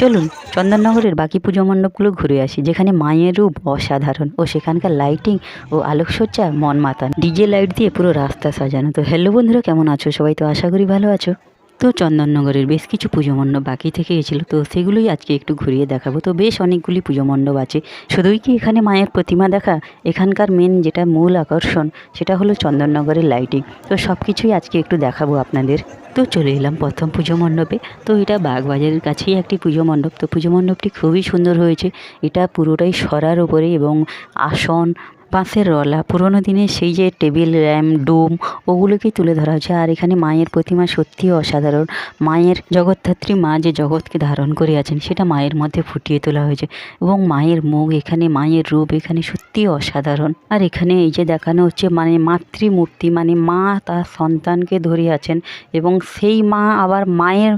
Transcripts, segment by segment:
চলুন, চন্দননগরের বাকি পুজো মণ্ডপগুলো ঘুরে আসি, যেখানে মায়ের রূপ অসাধারণ ও সেখানকার লাইটিং ও আলোকসজ্জা মন মাতান ডিজে লাইট দিয়ে পুরো রাস্তা সাজানো। তো হ্যালো বন্ধুরা, কেমন আছো? সবাই তো আশা করি ভালো আছো। তো চন্দননগরের বেশ কিছু পুজো মণ্ডপ বাকি থেকে গেছিল, তো সেগুলোই আজকে একটু ঘুরিয়ে দেখাবো। তো বেশ অনেকগুলি পুজো মণ্ডপ আছে। শুধুই কি এখানে মায়ের প্রতিমা দেখা? এখানকার মেন যেটা মূল আকর্ষণ, সেটা হলো চন্দননগরের লাইটিং তো সব কিছুই আজকে একটু দেখাবো আপনাদের। তো চলে এলাম প্রথম পুজো মণ্ডপে। তো এটা বাগবাজারের কাছেই একটি পুজো মণ্ডপ। তো পুজো মণ্ডপটি খুবই সুন্দর হয়েছে। এটা পুরোটাই সরার ওপরে এবং আসন বাঁশের রলা পুরোনো দিনের সেই যে টেবিল, র্যাম, ডোম, ওগুলোকেই তুলে ধরা হয়েছে। আর এখানে মায়ের প্রতিমা সত্যিই অসাধারণ। মায়ের জগদ্ধাত্রী মা যে জগৎকে ধারণ করে আছেন, সেটা মায়ের মধ্যে ফুটিয়ে তোলা হয়েছে। এবং মায়ের মুখ এখানে, মায়ের রূপ এখানে সত্যিই অসাধারণ। আর এখানে এই যে দেখানো হচ্ছে মানে মাতৃমূর্তি মানে মা তার সন্তানকে ধরে আছেন এবং সেই মা আবার মায়ের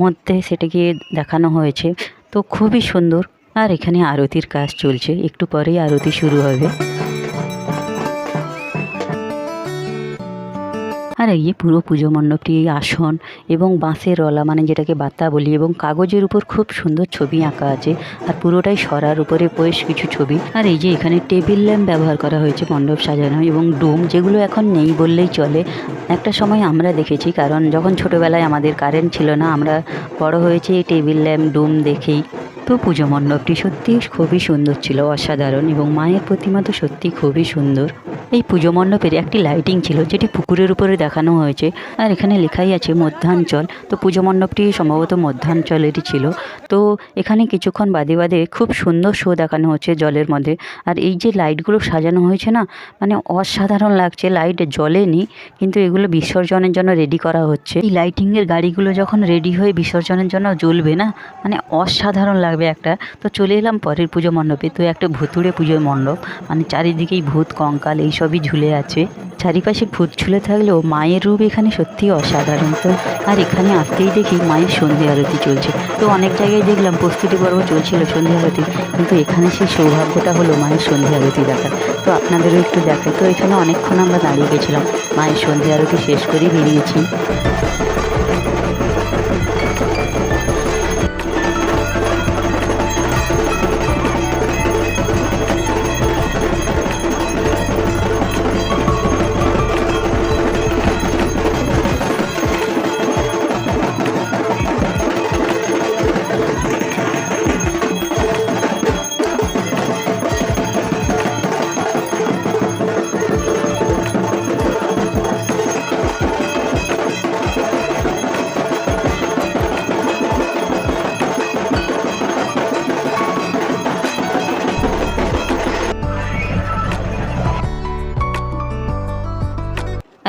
মধ্যে সেটাকে দেখানো হয়েছে। তো খুবই সুন্দর। আর এখানে আরতির কাজ চলছে। একটু পরেই আরতি শুরু হবে। আর এই যে পুরো পুজো মণ্ডপটি আসন এবং বাঁশের রলা মানে যেটাকে বাতা বলি, এবং কাগজের উপর খুব সুন্দর ছবি আঁকা আছে, আর পুরোটাই সরার উপরে বেশ কিছু ছবি। আর এই যে এখানে টেবিল ল্যাম্প ব্যবহার করা হয়েছে, মণ্ডপ সাজানো এবং ডোম, যেগুলো এখন নেই বললেই চলে। একটা সময় আমরা দেখেছি, কারণ যখন ছোটোবেলায় আমাদের কারেন্ট ছিল না, আমরা বড় হয়েছে, এই টেবিল ল্যাম্প, ডোম দেখেই। তো পুজো মণ্ডপটি সত্যিই খুবই সুন্দর ছিল, অসাধারণ এবং মায়ের প্রতিমা তো সত্যি খুবই সুন্দর। এই পুজো মণ্ডপের একটি লাইটিং ছিল, যেটি পুকুরের উপরে দেখানো হয়েছে। আর এখানে লেখাই আছে মধ্যাঞ্চল। তো পুজো মণ্ডপটি সম্ভবত মধ্যাঞ্চলেরই ছিল। তো এখানে কিছুক্ষণ বাদে বাদে খুব সুন্দর শো দেখানো হচ্ছে জলের মধ্যে। আর এই যে লাইটগুলো সাজানো হয়েছে না মানে অসাধারণ লাগছে। লাইট জ্বলেনি কিন্তু এগুলো বিসর্জনের জন্য রেডি করা হচ্ছে। এই লাইটিংয়ের গাড়িগুলো যখন রেডি হয়ে বিসর্জনের জন্য জ্বলবে না মানে অসাধারণ লাগবে একটা। তো চলে এলাম পরের পুজো মণ্ডপে। তো একটা ভুতুড়ে পুজো মণ্ডপ মানে চারিদিকেই ভূত, কঙ্কাল এইসবই ঝুলে আছে। চারিপাশে ভূত ঝুলে থাকলেও মায়ের রূপ এখানে সত্যি অসাধারণ। তো আর এখানে আসতেই দেখি মায়ের সন্ধে আরতি চলছে। তো অনেক জায়গায় দেখলাম প্রস্তুতি পর্ব চলছিল সন্ধে আরতি কিন্তু এখানে সেই সৌভাগ্যটা হলো মায়ের সন্ধে আরতি দেখা। তো আপনাদেরও একটু দেখে তো এখানে অনেকক্ষণ আমরা দাঁড়িয়ে গেছিলাম। মায়ের সন্ধে আরতি শেষ করেই বেরিয়েছি।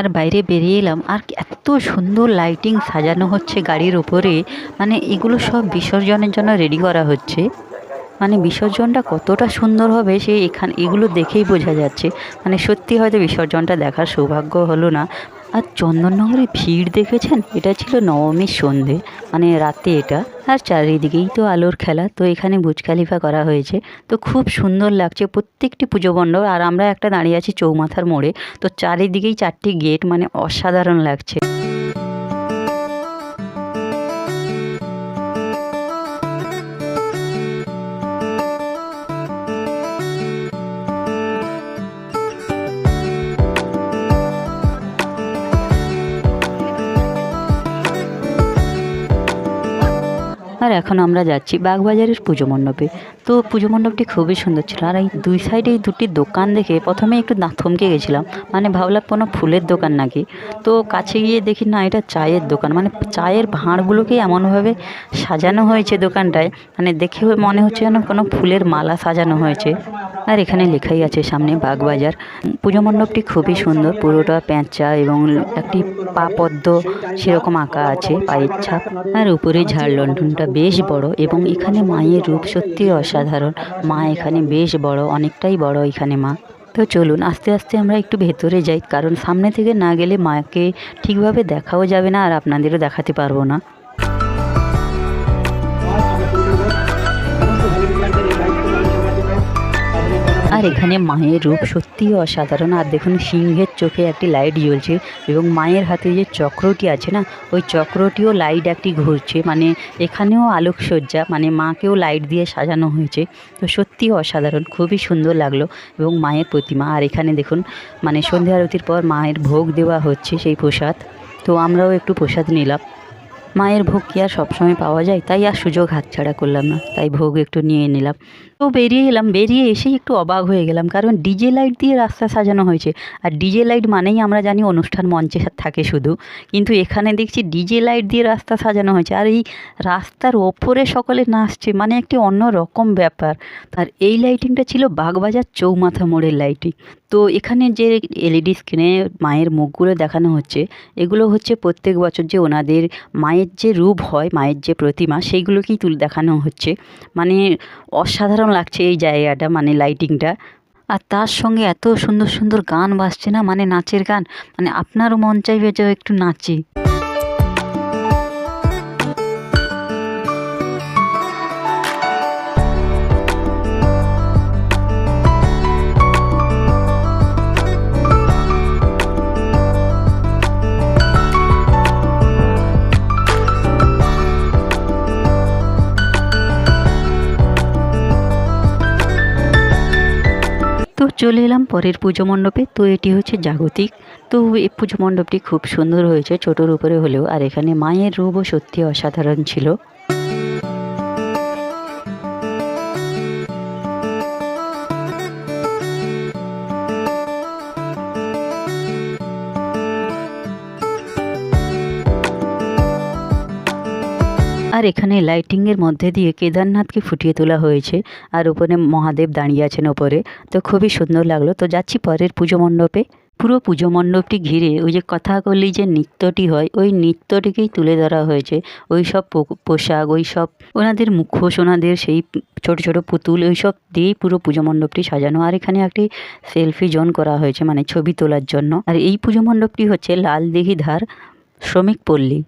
আর বাইরে বেরিয়ে এলাম। আর এত সুন্দর লাইটিং সাজানো হচ্ছে গাড়ির ওপরে মানে এগুলো সব বিসর্জনের জন্য রেডি করা হচ্ছে। মানে বিসর্জনটা কতটা সুন্দর হবে সে এখানে এগুলো দেখেই বোঝা যাচ্ছে। মানে সত্যি হয়তো বিসর্জনটা দেখার সৌভাগ্য হলো না। আর চন্দননগরে ভিড় দেখেছেন? এটা ছিল নবমীর সন্ধে মানে রাতে এটা। আর চারিদিকেই তো আলোর খেলা, তো এখানে বুজ খালিফা করা হয়েছে। তো খুব সুন্দর লাগছে, প্রত্যেকটি পুজো মণ্ডপ। আর আমরা একটা দাঁড়িয়ে আছি চৌমাথার মোড়ে। তো চারিদিকেই চারটি গেট মানে অসাধারণ লাগছে। এখন আমরা যাচ্ছি বাগবাজারের পুজো মণ্ডপে। তো পুজো মণ্ডপটি খুবই সুন্দর ছিল। আর এই দুই সাইডে এই দুটি দোকান দেখে প্রথমে একটু থমকে গেছিলাম। মানে ভাবলাম কোনো ফুলের দোকান নাকি? তো কাছে গিয়ে দেখি, না, এটা চায়ের দোকান। মানে চায়ের ভাঁড়গুলোকে এমনভাবে সাজানো হয়েছে দোকানটায়। মানে দেখে মনে হচ্ছে যেন কোনো ফুলের মালা সাজানো হয়েছে। আর এখানে লেখাই আছে সামনে বাগবাজার। পুজো মণ্ডপটি খুবই সুন্দর। পুরোটা প্যাঁচা এবং একটি পা পদ্ম সেরকম আঁকা আছে পায়ের ছাপ। আর উপরে ঝাড় লণ্ঠনটা বেশ বড় এবং এখানে মায়ের রূপ সত্যি অসাধারণ। মা এখানে বেশ বড়, অনেকটাই বড় এখানে মা। তো চলুন, আস্তে আস্তে আমরা একটু ভেতরে যাই, কারণ সামনে থেকে না গেলে মাকে ঠিকভাবে দেখাও যাবে না আর আপনাদেরও দেখাতে পারব না। আর এখানে মায়ের রূপ সত্যিই অসাধারণ। আর দেখুন, সিংহের চোখে একটি লাইট জ্বলছে এবং মায়ের হাতে যে চক্রটি আছে না, ওই চক্রটিও লাইট একটি ঘুরছে। মানে এখানেও আলোকসজ্জা মানে মাকেও লাইট দিয়ে সাজানো হয়েছে। তো সত্যি অসাধারণ, খুবই সুন্দর লাগল এবং মায়ের প্রতিমা। আর এখানে দেখুন মানে সন্ধ্যা আরতির পর মায়ের ভোগ দেওয়া হচ্ছে সেই প্রসাদ। তো আমরাও একটু প্রসাদ নিলাম। মায়ের ভোগ কি আর সবসময় পাওয়া যায়? তাই আর সুযোগ হাতছাড়া করলাম না। তাই ভোগ একটু নিয়ে নিলাম। তো বেরিয়ে এলাম। বেরিয়ে এসেই একটু অবাক হয়ে গেলাম। কারণ ডিজে লাইট দিয়ে রাস্তা সাজানো হয়েছে। আর ডিজে লাইট মানেই আমরা জানি অনুষ্ঠান মঞ্চে থাকে শুধু। কিন্তু এখানে দেখছি ডিজে লাইট দিয়ে রাস্তা সাজানো হয়েছে। আর এই রাস্তার ওপরে সকলে নাচছে। মানে একটি অন্য রকম ব্যাপার। আর এই লাইটিংটা ছিল বাগবাজার চৌমাথা মোড়ের লাইটিং তো এখানে যে এলইডি স্ক্রিনে মায়ের মুখগুলো দেখানো হচ্ছে, এগুলো হচ্ছে প্রত্যেক বছর যে ওনাদের মায়ের যে রূপ হয়, মায়ের যে প্রতিমা, সেইগুলোকেই তুলে দেখানো হচ্ছে। মানে অসাধারণ লাগছে এই জায়গাটা মানে লাইটিংটা আর তার সঙ্গে এত সুন্দর সুন্দর গান বাজছে না? মানে নাচের গান। মানে আপনারও মন চাইবে যে একটু নাচি। চলে এলাম পরের পুজো মণ্ডপে। তো এটি হচ্ছে জাগতিক। তো এই পুজো মণ্ডপটি খুব সুন্দর হয়েছে। ছোটোর উপরে হলেও। আর এখানে মায়ের রূপও সত্যি অসাধারণ ছিল। আর এখানে লাইটিংয়ের মধ্যে দিয়ে কেদারনাথকে ফুটিয়ে তোলা হয়েছে আর ওপরে মহাদেব দাঁড়িয়ে আছেন ওপরে। তো খুবই সুন্দর লাগল। তো যাচ্ছি পরের পুজো মণ্ডপে। পুরো পুজো মণ্ডপটি ঘিরে ওই যে কথাকলি যে নৃত্যটি হয়, ওই নৃত্যটিকেই তুলে ধরা হয়েছে। ওই সব পোশাক, ওই সব ওনাদের মুখোশ, ওনাদের সেই ছোট ছোট পুতুল, ওই সব দিয়েই পুরো পুজো মণ্ডপটি সাজানো। আর এখানে একটি সেলফি জোন করা হয়েছে মানে ছবি তোলার জন্য। আর এই পুজো মণ্ডপটি হচ্ছে লাল দিঘি ধার, শ্রমিক পল্লী।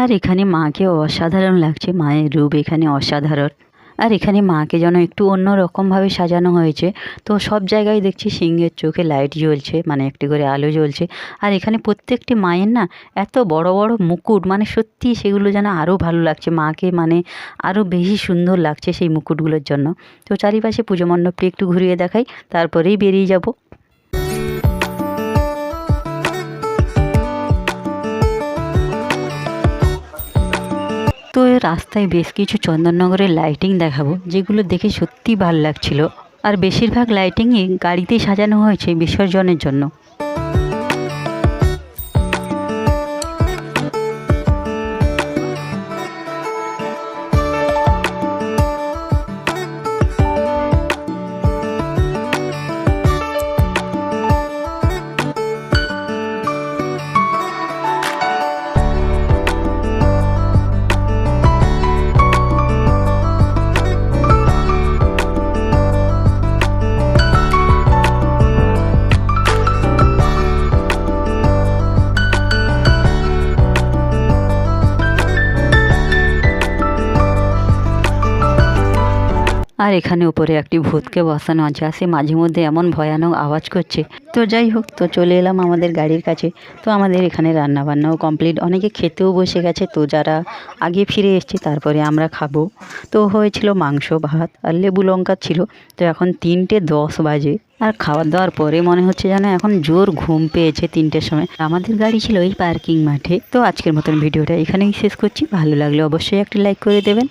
আর এখানে মাকে অসাধারণ লাগছে, মায়ের রূপ এখানে অসাধারণ। আর এখানে মাকে যেন একটু অন্য রকমভাবে সাজানো হয়েছে। তো সব জায়গায় দেখছি সিংহের চোখে লাইট জ্বলছে মানে একটি করে আলো জ্বলছে। আর এখানে প্রত্যেকটি মায়ের না এত বড় বড় মুকুট মানে সত্যি সেগুলো যেন আরও ভালো লাগছে। মাকে মানে আরও বেশি সুন্দর লাগছে সেই মুকুটগুলোর জন্য। তো চারিপাশে পুজো মণ্ডপটি একটু ঘুরিয়ে দেখাই, তারপরেই বেরিয়ে যাব। তো রাস্তায় বেশ কিছু চন্দননগরের লাইটিং দেখাবো, যেগুলো দেখে সত্যি ভালো লাগছিল। আর বেশিরভাগ লাইটিংই গাড়িতেই সাজানো হয়েছে বিসর্জনের জন্য। আর এখানে উপরে একটি ভূতকে বসানো আছে আর সে মাঝে মধ্যে এমন ভয়ানক আওয়াজ করছে। তো যাই হোক, তো চলে এলাম আমাদের গাড়ির কাছে। তো আমাদের এখানে রান্না বান্নাও কমপ্লিট অনেকে খেতেও বসে গেছে। তো যারা আগে ফিরে এসছে, তারপরে আমরা খাব। তো হয়েছিল মাংস, ভাত আর লেবু লঙ্কা ছিল। তো এখন তিনটে দশ বাজে। আর খাওয়া দাওয়ার পরে মনে হচ্ছে যেন এখন জোর ঘুম পেয়েছে তিনটের সময়। আমাদের গাড়ি ছিল এই পার্কিং মাঠে। তো আজকের মতন ভিডিওটা এখানেই শেষ করছি। ভালো লাগলে অবশ্যই একটি লাইক করে দেবেন।